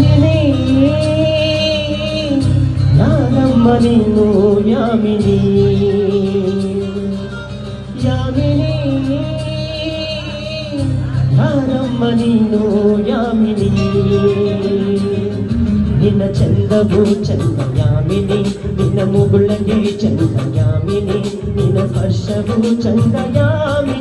ನಾನೇ ನಾನಮ್ಮ ನೀನು ಯಾಮಿನಿ ಯಾಮಿನಿ ನಾನಮ್ಮ ನೀನು ಯಾಮಿನಿ ನಿನ್ನ ಚಂದವು ಚಂದ ಯಾಮಿನಿ ನಿನ್ನ ಮುಗುಳಗೆ ಚಂದ ಯಾಮಿನಿ ನಿನ್ನ ಸ್ಪರ್ಶವು ಚಂದ ಯಾಮಿನಿ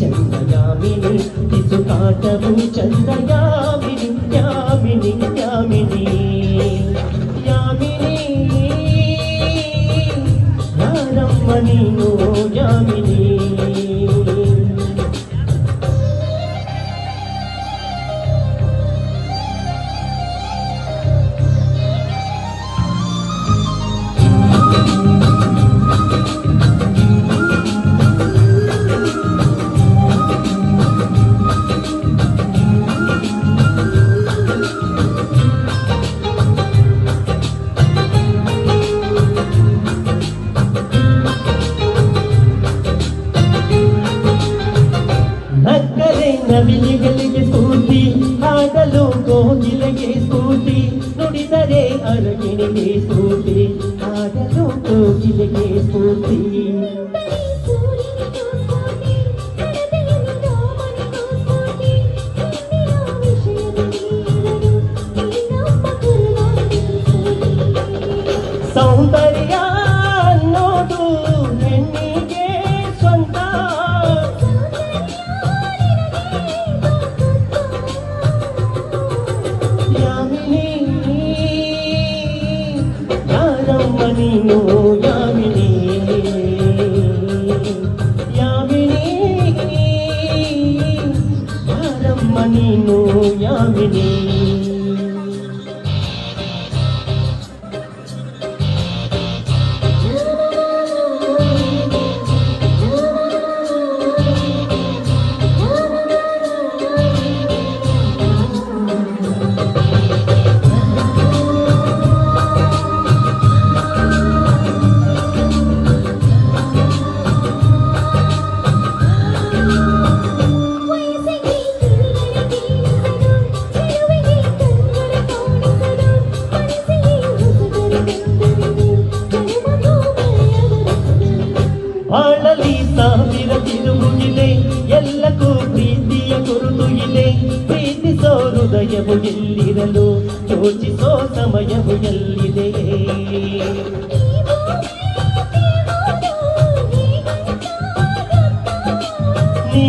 చందయామిని ఇసు కాటము చందయా గిలిగే స్ఫూర్తి ఆటలో గిలిగే స్ఫూర్తి యామినో యామిని. యామిని యారమ్మ నీను యామిని. ಸಾವಿರ ತಿರುಗುಗಿದೆ ಎಲ್ಲಕ್ಕೂ ಪ್ರೀತಿಯ ಕುರುತು ಇದೆ ಪ್ರೀತಿಸೋ ಹೃದಯವು ಎಲ್ಲಿರಲು ಯೋಚಿಸೋ ಸಮಯವು ಎಲ್ಲಿದೆ ನೀ